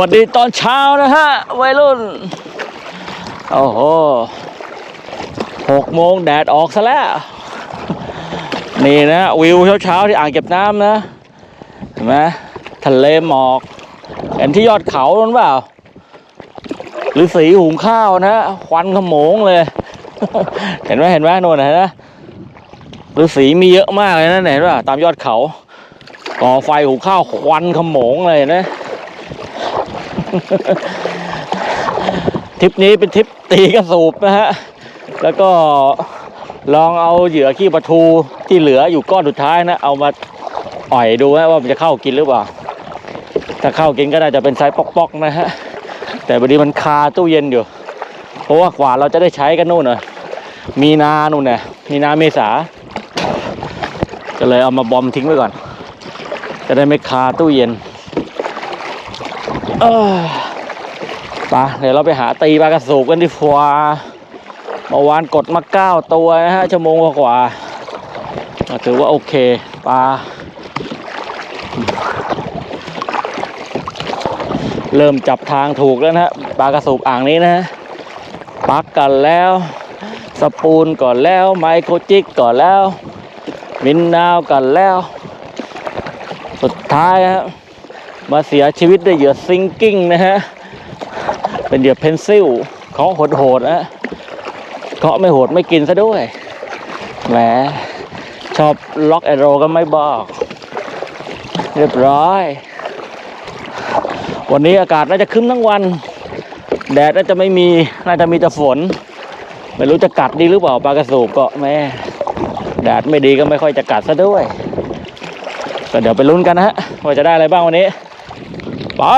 วัสดีตอนเช้านะฮะวัยรุ่น โอ้โหหกโมงแดดออกซะแล้ว นี่นะ วิวเช้าๆที่อ่างเก็บน้ำนะ เห็นไหมทะเลหมอก เห็นที่ยอดเขานั่นเปล่า หรือสีหุงข้าวนะควันขโมงเลย เห็นไหมเห็นไหมโน่นเห็นไหมหรือสีมีเยอะมากเลยนะเห็นป่ะตามยอดเขาก่อไฟหุงข้าวควันขโมงเลยนะ ทริปนี้เป็นทริปตีกระสูบนะฮะ แล้วก็ลองเอาเหยื่อขี้ปลาทูที่เหลืออยู่ก้อนสุดท้ายนะ เอามาอ่อยดูนะว่ามันจะเข้ากินหรือเปล่า ถ้าเข้ากินก็น่าจะเป็นไซส์ปอกๆนะฮะ แต่บดีมันคาตู้เย็นอยู่ เพราะว่ากว่าเราจะได้ใช้กันนู่นน่ะมีนานู่นน่ะมีนาเมษา ก็เลยเอามาบอมทิ้งไว้ก่อน จะได้ไม่คาตู้เย็น เออปเดี๋ยวเราไปหาตีปลากระสูบกันดีกว่าเมื่อวานกดมาเก้าตัวนะฮะชั่วโมงกว่าถือว่าโอเคปลาเริ่มจับทางถูกแล้วนะฮะปลากระสูบอ่างนี้นะฮะปักกันแล้ว สปูนก่อนแล้วไมโครจิกก่อนแล้ว มินนาวกันแล้ว สุดท้ายฮะ มาเสียชีวิตด้วยเหยื่อซิงกิ้งนะฮะ เป็นเหยื่อเพนซิลเคาะโหดๆนะฮะเคาะไม่โหดไม่กินซะด้วย แหม ชอบล็อกแอโรก็ไม่บอก เรียบร้อย วันนี้อากาศน่าจะคึ้มทั้งวัน แดดน่าจะไม่มี น่าจะมีแต่ฝน ไม่รู้จะกัดดีหรือเปล่าปลากระสูบก็แม่ แดดไม่ดีก็ไม่ค่อยจะกัดซะด้วยก็เดี๋ยวไปลุ้นกันนะฮะว่าจะได้อะไรบ้างวันนี้ ไป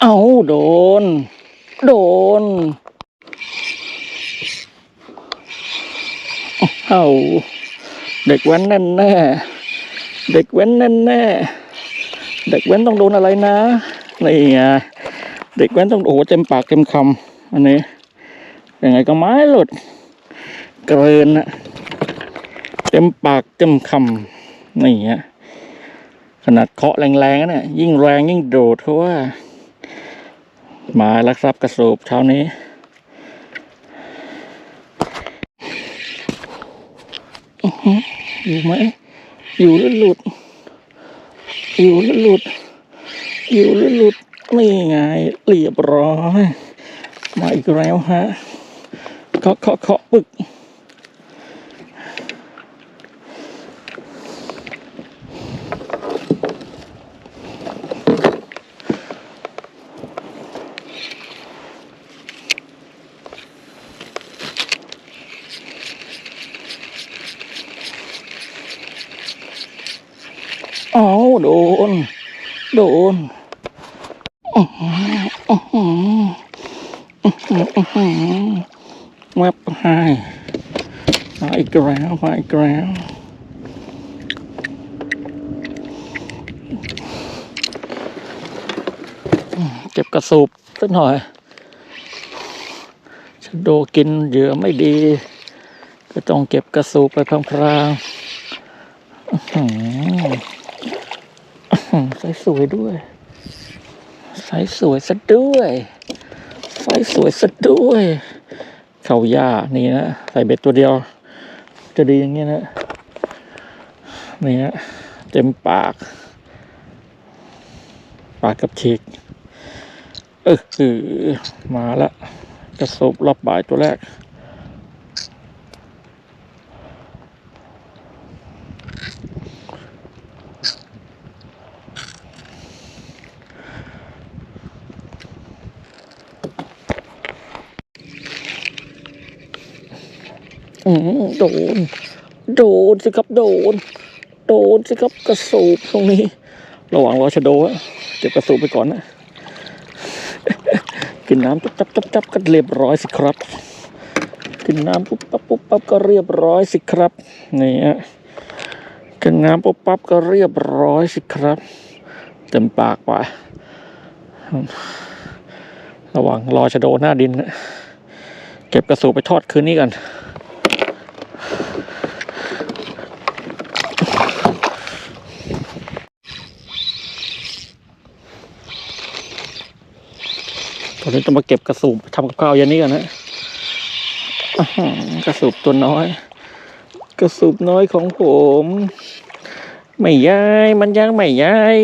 เอาโดน โดน เอาเด็กแว้นแน่แน่เด็กแว้นแน่แน่เด็กแว้นต้องโดนอะไรนะนี่ไงเด็กแว้นต้องโอ้โหเต็มปากเต็มคำอันนี้ยังไงก็ไม้หลุดเกรนนะ เต็มปากเต็มคำนี่ฮะขนาดเคาะแรงๆนะเนี่ยยิ่งแรงยิ่งโดดเพราะว่ามาลักทรัพย์กระสูบเช้านี้อื้อหืออยู่ไหม อยู่หรือหลุด อยู่หรือหลุด อยู่หรือหลุดนี่ไงเรียบร้อย มาอีกแล้วฮะเคาะเคาะเคาะปึก อ้าวโดน โดนอื้อหืออื้อหืออื้อหืออื้อหือแวบให้มา อีกแล้วมาอีกแล้วอืมเก็บกระสูบสักหน่อยชะโดกินเหยื่อไม่ดีก็ต้องเก็บกระสูบไปพลางๆอื้อหืออืมไซส์สวยด้วยไซส์สวยซะด้วยไซส์สวยซะด้วย เขาหญ้านี่นะ ใส่เบ็ดตัวเดียว จะดีอย่างเงี้ยนะนี่ฮะเต็มปาก ปากกับฉีกเออคือมาละกระสบรอบบ่ายตัวแรก โดน โดนสิครับโดน โดนสิครับกระสูบตรงนี้ ระหว่างรอชะโดะเก็บกระสูบไปก่อนนะ กินน้ำจับจับจับจับก็เรียบร้อยสิครับ กินน้ำปุ๊บปั๊บปุ๊บปั๊บก็เรียบร้อยสิครับ นี่ฮะกินน้ำปุ๊บปั๊บก็เรียบร้อยสิครับ เต็มปากไประหว่างรอชะโดหน้าดินนะเก็บกระสูบไปทอดคืนนี้กัน อนนี้ต้องมาเก็บกระสูบทำกับข้าวย็นนี้กันนะกระสูบตัวน้อย กระสูบน้อยของผม ไม่ย้าย มันยังไม่ย้าย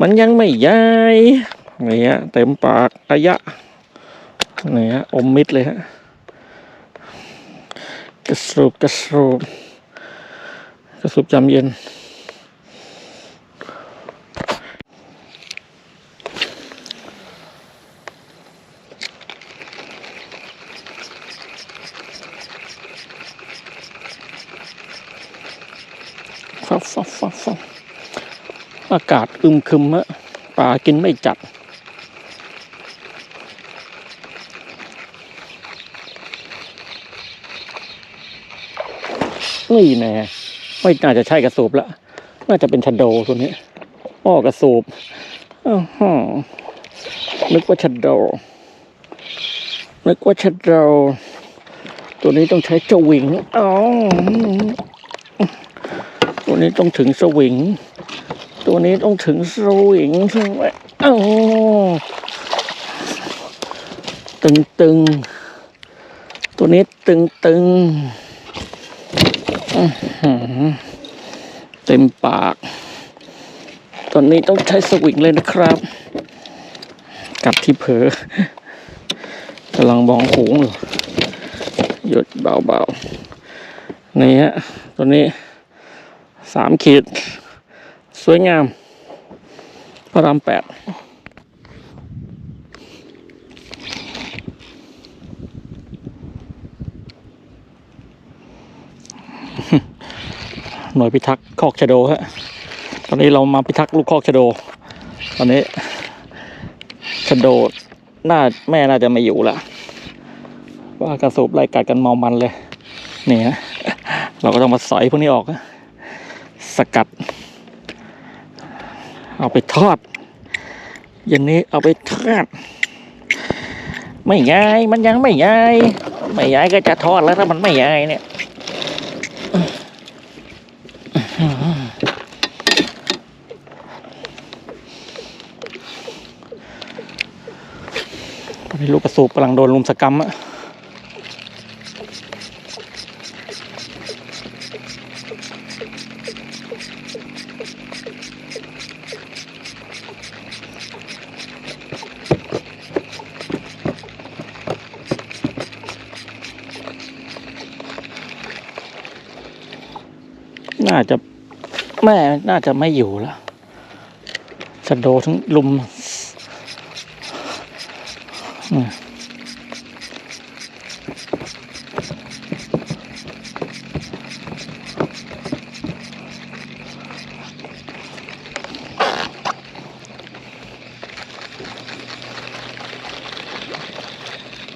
มันยังไม่ย้ายเนี่ยเต็มปากระยะเนี่ยอมมิดเลยฮะกระสูบกระสูบกระสูบจำเย็น ฟับฟับฟับอากาศอึมครึมอะปลากินไม่จัด นี่แน่ไม่น่าจะใช่กระสูบละ น่าจะเป็นชะโดตัวนี้อ้อกระสูบอ้าวฮะนึกว่าชะโดนึกว่าชะโดตัวนี้ต้องใช้เจาวิงอ๋อ นี้ต้องถึงสวิง ตัวนี้ต้องถึงสวิงใช่ไหมเอ้าตึงตึงๆตัวนี้ตึงตึงๆเต็มปาก ตอนนี้ต้องใช้สวิงเลยนะครับ กัดที่เผลอกำลังมองหูอยู่หยุดเบาๆนี่ฮะตัวนี้ สามขีด สวยงาม พระรามแปดหน่วยพิทักษ์คอกชะโดฮะ ตอนนี้เรามาพิทักษ์ลูกคอกชะโด ตอนนี้ชะโดน่าแม่น่าจะไม่อยู่ละว่ากระสูบไล่กัดกันมามันเลย นี่ฮะ เราก็ต้องมาสอยพวกนี้ออกนะ สกัด เอาไปทอดเย็นนี้เอาไปทอด ไม่ย้ายมันยังไม่ย้ายไม่ย้ายก็จะทอดแล้วถ้ามันไม่ย้ายเนี่ยตอนนี้ลูกกระสูบกำลังโดนลุมสกรรมอะ น่าจะแม่น่าจะไม่อยู่แล้วชะโดทั้งลุม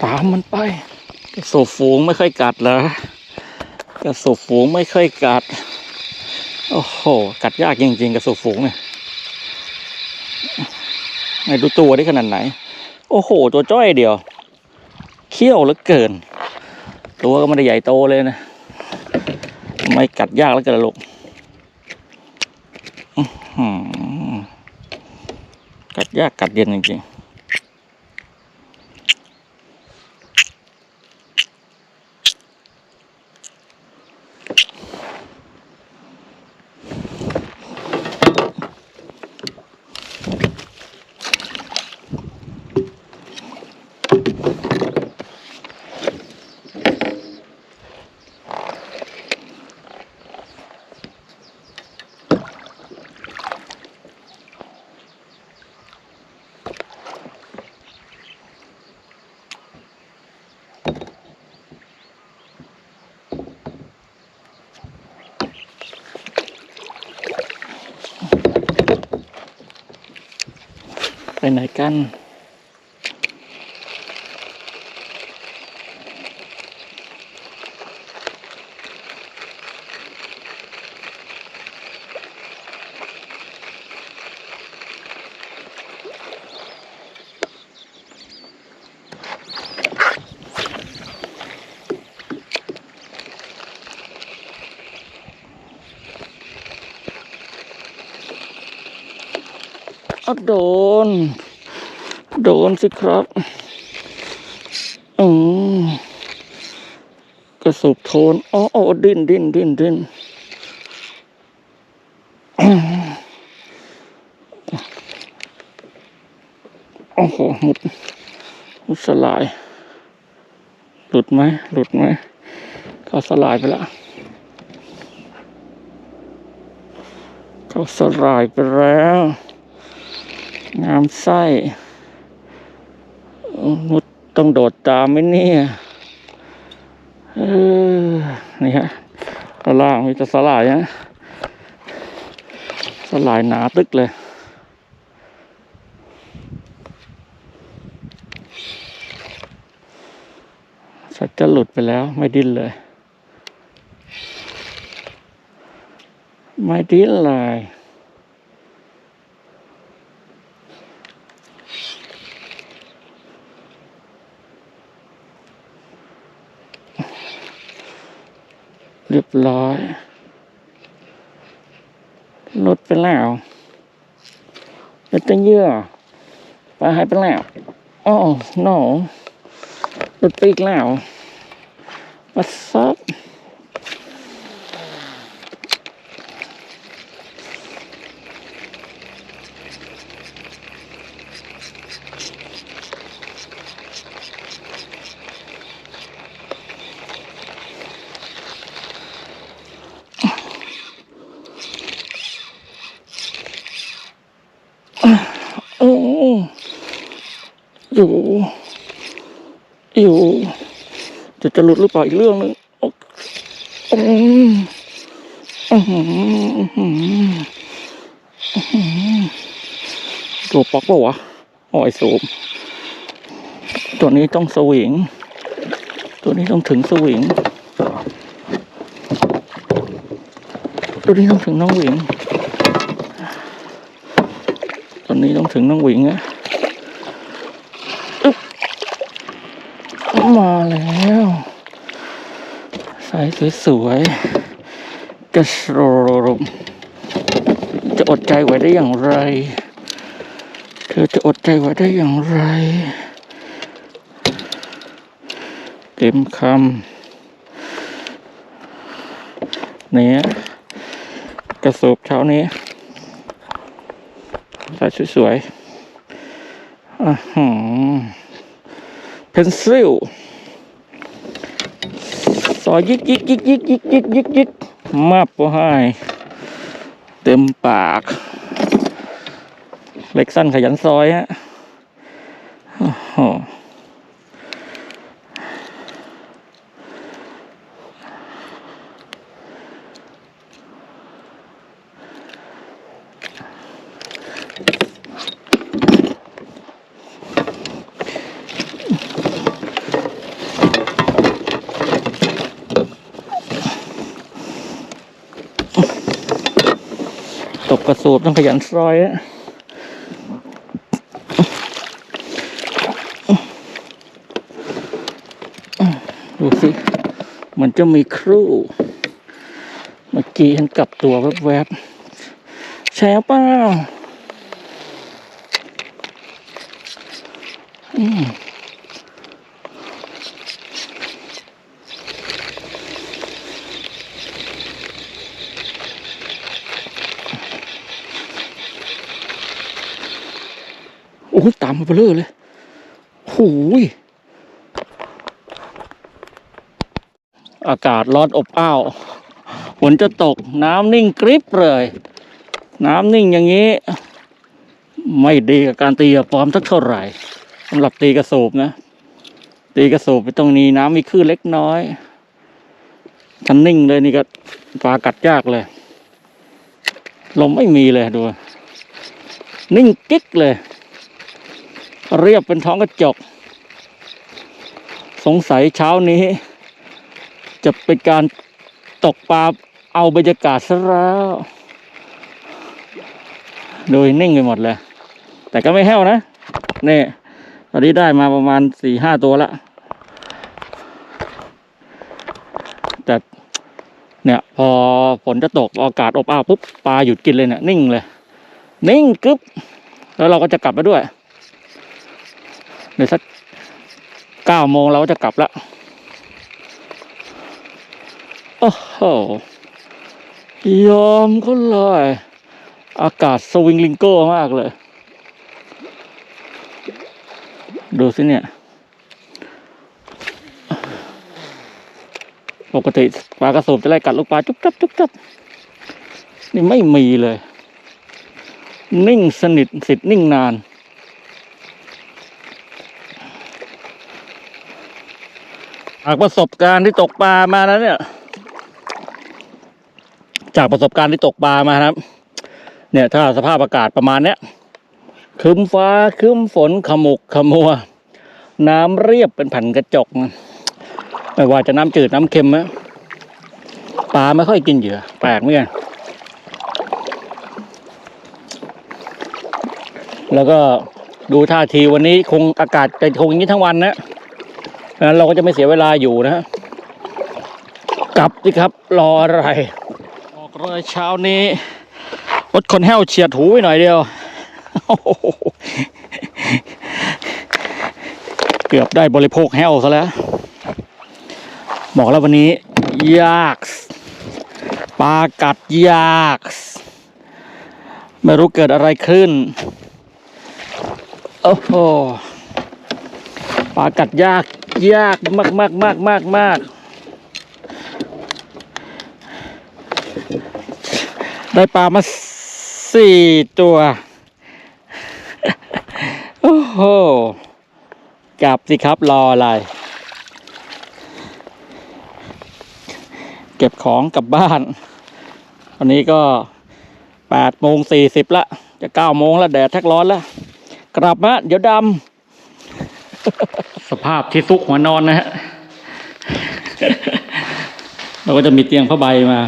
ตามมันไปกระสูบฝูงไม่ค่อยกัดเหรอกระสูบฝูงไม่ค่อยกัด โอ้โห กัดยากจริงๆ กับสูบฝูงเนี่ยไหนดูตัวได้ขนาดไหน โอ้โห ตัวจ้อยเดียว เขี้ยวเหลือเกิน ตัวก็ไม่ได้ใหญ่โตเลยนะ ไม่กัดยากแล้วกันล่ะลูกกัดยากกัดเย็นจริงๆ ไปไหนกัน เอาโดน โดนสิครับอืมกระสุบโทนอ๋ออ๋อดิ้นดิ้นดิ้นดิ้นอืมโอ้โหหมุดหมุดสลาย หลุดไหมหลุดไหมเขาสลายไปแล้วเขาสลายไปแล้ว งามไส้เอ้ามุดต้องโดดตามไหมเนี่ยเออนี่ฮะข้างล่างมีแต่สลายฮะสลายหนาตึกเลยสัตว์จะหลุดไปแล้วไม่ดิ้นเลย ไม่ดิ้นเลย เรียบร้อยหลุดไปแล้วหลือแต่เยอะปลาหายไปแล้วอ๋อ no หลุดไปอีกแล้ว What's up โอ้อยู่ อยู่ จะหลุดหรือเปล่าอีกเรื่องหนึงตัวปอกเปล่าวะโอ้ยสูบตัวนี้ต้องสวิง ตัวนี้ต้องถึงสวิง ตัวนี้ต้องถึงน้องหวิงตอนนี้ต้องถึงน้องหวิงอะอึ๊บมาแล้วสายสวยๆกระโสรมจะอดใจไว้ได้อย่างไร เธอจะอดใจไว้ได้อย่างไร เต็มคำเนี่ยกระสูบเช้านี้สายสวยๆอ่าหือเพนซิล อยิกยิกยิกยิกยิกยิกยิกยิกมาปะให้เต็มปาก เล็กสั้นขยันซอยฮะโอ้โห กระสูบต้องขยันซอยฮะดูสิ มันจะมีครูเมื่อกี้ฉันกลับตัวแวบๆแชร์เปล่า โอ้ยตามมาเบลอเลยหูยอากาศร้อนอบอ้าวฝนจะตกน้ำนิ่งกริบเลย น้ำนิ่งอย่างนี้ ไม่ดีกับการตีกระปอมสักเท่าไหร่สำหรับตีกระสูบนะ ตีกระสูบไปตรงนี้น้ำมีคลื่นเล็กน้อยฉันนิ่งเลยนี่ก็ปลากัดยากเลย ลมไม่มีเลยดู นิ่งกิ๊กเลย เรียบเป็นท้องกระจก สงสัยเช้านี้ จะเป็นการตกปลาเอาบรรยากาศซะแล้ว โดยนิ่งไปหมดเลย แต่ก็ไม่แห้วนะนี่ตอนนี้ได้มาประมาณสี่ห้าตัวละแต่เนี่ย พอฝนจะตกอากาศอบอ้าวปุ๊บปลาหยุดกินเลยเนี่ยนิ่งเลย นิ่งกึ๊บแล้วเราก็จะกลับมาด้วย เดี๋ยวสักเก้าโมงเราก็จะกลับละโอ้โหยอมก็เลย อากาศสวิงลิงโก้มากเลย ดูสิเนี่ย ปกติปลากระสูบจะไล่กัดลูกปลาจุ๊บจับจุ๊บจับนี่ไม่มีเลย นิ่งสนิทสิทธิ์นิ่งนาน จากประสบการณ์ที่ตกปลามาแล้วเนี่ย จากประสบการณ์ที่ตกปลามาครับ เนี่ยถ้าสภาพอากาศประมาณเนี้ยคึมฟ้าคึมฝนขมุกขมัว น้ำเรียบเป็นแผ่นกระจกไม่ว่าจะน้ำจืดน้ำเค็มนะปลาไม่ค่อยกินเหยื่อแปลกเหมือนกันแล้วก็ดูท่าทีวันนี้คงอากาศจะคงอย่างนี้ทั้งวันนะ นั้นเราก็จะไม่เสียเวลาอยู่นะกลับสิครับ รออะไรออกเรือเช้านี้รถคนแห้วเฉียดหูไปหน่อยเดียวเกือบได้บริโภคแห้วซะแล้ว บอกแล้ววันนี้ ยากปลากัดยาก ไม่รู้เกิดอะไรขึ้น โอ้โหปลากัดยาก ยากมากมากมากมากมากได้ปลามาสี่ตัว โอ้โห กลับสิครับรออะไร เก็บของกลับบ้าน วันนี้ก็แปดโมงสี่สิบละ จะเก้าโมงแล้วแดดแทกร้อนแล้วกลับมาเดี๋ยวดำ สภาพที่ซุกหัวนอนนะฮะเราก็จะมีเตียงผ้าใบมา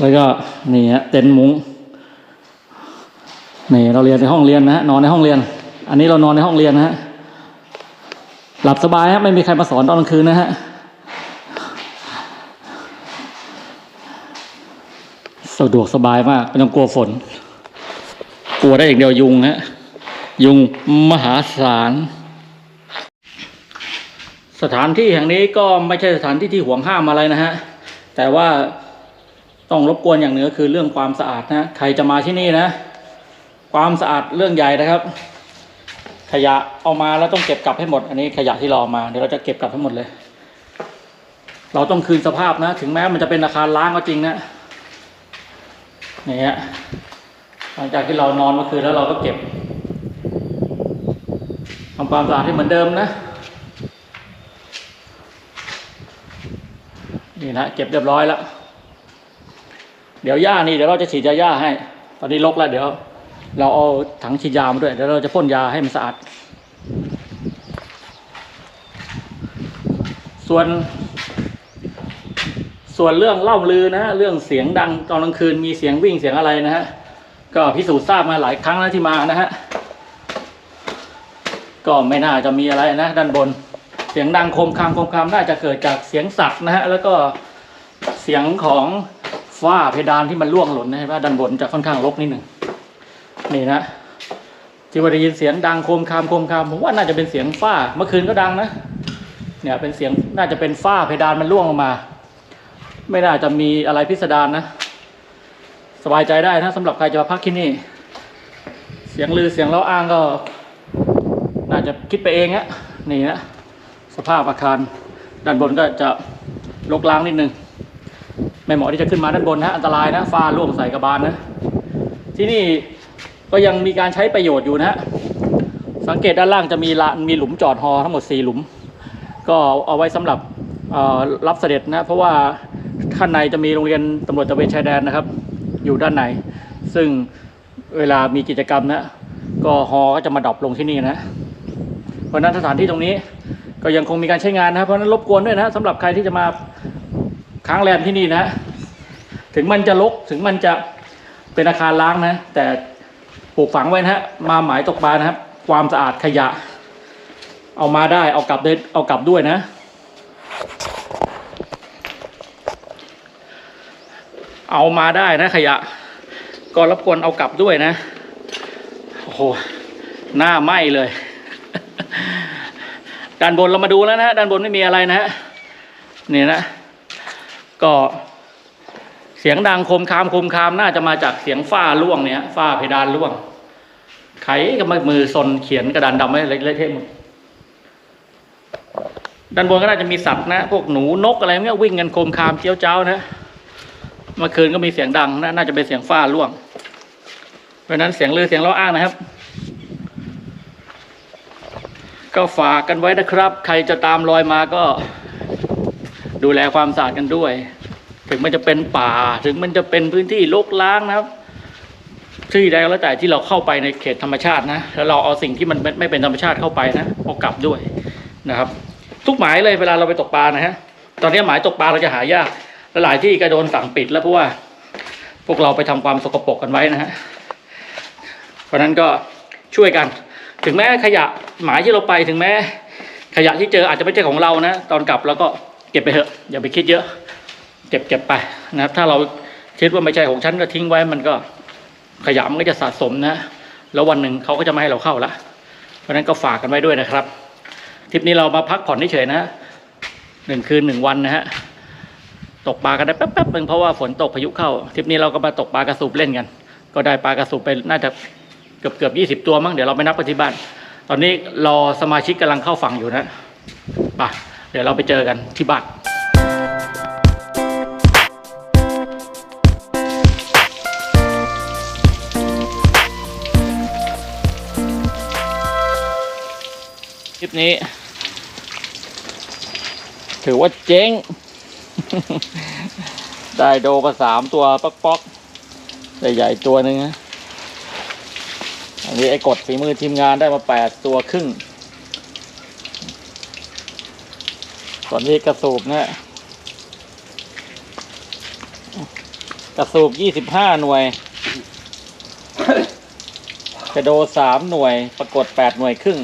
แล้วก็นี่ฮะเต็นท์มุ้งนี่เราเรียนในห้องเรียนนะฮะนอนในห้องเรียน อันนี้เรานอนในห้องเรียนนะฮะหลับสบายฮะไม่มีใครมาสอนตอนกลางคืนนะฮะสะดวกสบายมากไม่ต้องกลัวฝน กลัวได้อย่างเดียวยุงฮะ ยุงมหาศาล สถานที่แห่งนี้ก็ไม่ใช่สถานที่ที่ห่วงห้ามอะไรนะฮะ แต่ว่าต้องรบกวนอย่างหนึ่งก็คือเรื่องความสะอาดนะ ใครจะมาที่นี่นะ ความสะอาดเรื่องใหญ่นะครับ ขยะเอามาแล้วต้องเก็บกลับให้หมด อันนี้ขยะที่เราเอามาเดี๋ยวเราจะเก็บกลับให้หมดเลย เราต้องคืนสภาพนะ ถึงแม้มันจะเป็นอาคารล้างก็จริงนะนี่ฮะหลังจากที่เรานอนเมื่อคืนแล้วเราก็เก็บำความสะอาดให้เหมือนเดิมนะ นี่นะเก็บเรียบร้อยแล้ว เดี๋ยวหญ้านี่เดี๋ยวเราจะฉีดยาหญ้าให้ ตอนนี้รกแล้วเดี๋ยว เราเอาถังฉีดยามาด้วยเดี๋ยวเราจะพ่นยาให้มันสะอาด ส่วนส่วนเรื่องเล่าลือนะฮะเรื่องเสียงดังตอนกลางคืนมีเสียงวิ่งเสียงอะไรนะฮะก็พิสูจน์ทราบมาหลายครั้งแล้วที่มานะฮะ ก็ไม่น่าจะมีอะไรนะ ด้านบน เสียงดังโคมคามโคมคามน่าจะเกิดจากเสียงสัตว์นะฮะแล้วก็เสียงของฝ้าเพดานที่มันร่วงหล่นนะฮะว่าด้านบนจะค่อนข้างรกนิดหนึ่งนี่นะที่ว่าได้ยินเสียงดังโคมคามโคมคามผมว่าน่าจะเป็นเสียงฝ้าเมื่อคืนก็ดังนะเนี่ยเป็นเสียงน่าจะเป็นฝ้าเพดานมันร่วงลงมา ไม่น่าจะมีอะไรพิสดารนะสบายใจได้นะสำหรับใครจะมาพักที่นี่ เสียงลือเสียงเล่าอ้างก็ น่าจะคิดไปเองอะนี่นะสภาพอาคารด้านบนก็จะลกล้างนิดนึง ไม่เหมาะที่จะขึ้นมาด้านบนนะอันตรายนะฟ้าร่วงใส่กระบาลนะ ที่นี่ก็ยังมีการใช้ประโยชน์อยู่นะสังเกตด้านล่างจะมีลานมีหลุมจอดฮอทั้งหมด 4 หลุม ก็เอาไว้สำหรับรับเสด็จนะเพราะว่าข้างในจะมีโรงเรียนตำรวจตะเวนชายแดนนะครับ อยู่ด้านในซึ่งเวลามีกิจกรรมนะก็ฮอก็จะมาดรอปลงที่นี่นะ เพราะนั้นสถานที่ตรงนี้ก็ยังคงมีการใช้งานนะเพราะฉะนั้นรบกวนด้วยนะสำหรับใครที่จะมาค้างแรมที่นี่นะถึงมันจะลกถึงมันจะเป็นอาคารล้างนะ แต่ปลูกฝังไว้นะฮะมาหมายตกปลานะครับ ความสะอาดขยะ เอามาได้เอากลับได้เอากลับด้วยนะ เอามาได้นะขยะ ก็รบกวนเอากลับด้วยนะโอ้โหหน้าไหม้เลย ด้านบนเรามาดูแล้วนะฮะด้านบนไม่มีอะไรนะฮะนี่นะ ก็เสียงดังคมคามคมคามน่าจะมาจากเสียงฝ้าร่วงเนี่ยฝ้าเพดานร่วงไขกับมือซนเขียนกระดานดำไว้เละๆเทะหมดด้านบนก็น่าจะมีสัตว์นะ พวกหนูนกอะไรเงี้ยวิ่งกันโคมคามเจียวเจ้านะเมื่อคืนก็มีเสียงดังนะน่าจะเป็นเสียงฝ้าร่วง เพราะฉะนั้นเสียงลือเสียงเล่าอ้างนะครับ ก็ฝากกันไว้นะครับ ใครจะตามรอยมาก็ ดูแลความสะอาดกันด้วย ถึงมันจะเป็นป่า ถึงมันจะเป็นพื้นที่รกร้างนะครับ ที่ใดก็แล้วแต่ที่เราเข้าไปในเขตธรรมชาตินะ แล้วเราเอาสิ่งที่มันไม่เป็นธรรมชาติเข้าไปนะเอากลับด้วยนะครับ ทุกหมายเลยเวลาเราไปตกปลานะฮะ ตอนนี้หมายตกปลาเราจะหายากและหลายที่ก็โดนสั่งปิดแล้วเพราะว่า พวกเราไปทำความสกปรกกันไว้นะฮะ เพราะฉะนั้นก็ช่วยกัน ถึงแม้ขยะหมายที่เราไปถึงแม้ขยะที่เจออาจจะไม่ใช่ของเรานะ ตอนกลับเราก็เก็บไปเถอะ อย่าไปคิดเยอะ เก็บเก็บไปนะครับ ถ้าเราคิดว่าไม่ใช่ของฉันก็ทิ้งไว้มันก็ขยะมันก็จะสะสมนะ แล้ววันหนึ่งเขาก็จะไม่ให้เราเข้าละเพราะนั้นก็ฝากกันไว้ด้วยนะครับทริปนี้เรามาพักผ่อนเฉยๆนะฮะหนึ่งคืนหนึ่งวันนะฮะตกปลากันได้แป๊บๆหนึ่งเพราะว่าฝนตกพายุเข้าทริปนี้เราก็มาตกปลากระสูบเล่นกัน ก็ได้ปลากระสูบไปน่าจะ เกือบเกือบยี่สิบตัวมั้งเดี๋ยวเราไปนับกันที่บ้านตอนนี้รอสมาชิกกำลังเข้าฝั่งอยู่นะไปเดี๋ยวเราไปเจอกันที่บ้านคลิปนี้ ถือว่าเจ๊ง ได้โดมาสามตัวป๊อกป๊อกได้ใหญ่ๆตัวหนึ่งนะ อันนี้ไอ้กดฝีมือทีมงานได้มาแปดตัวครึ่งส่วนนี้กระสูบนะกระสูบยี่สิบห้าหน่วย กระโดสามหน่วย ปรากฏแปดหน่วยครึ่ง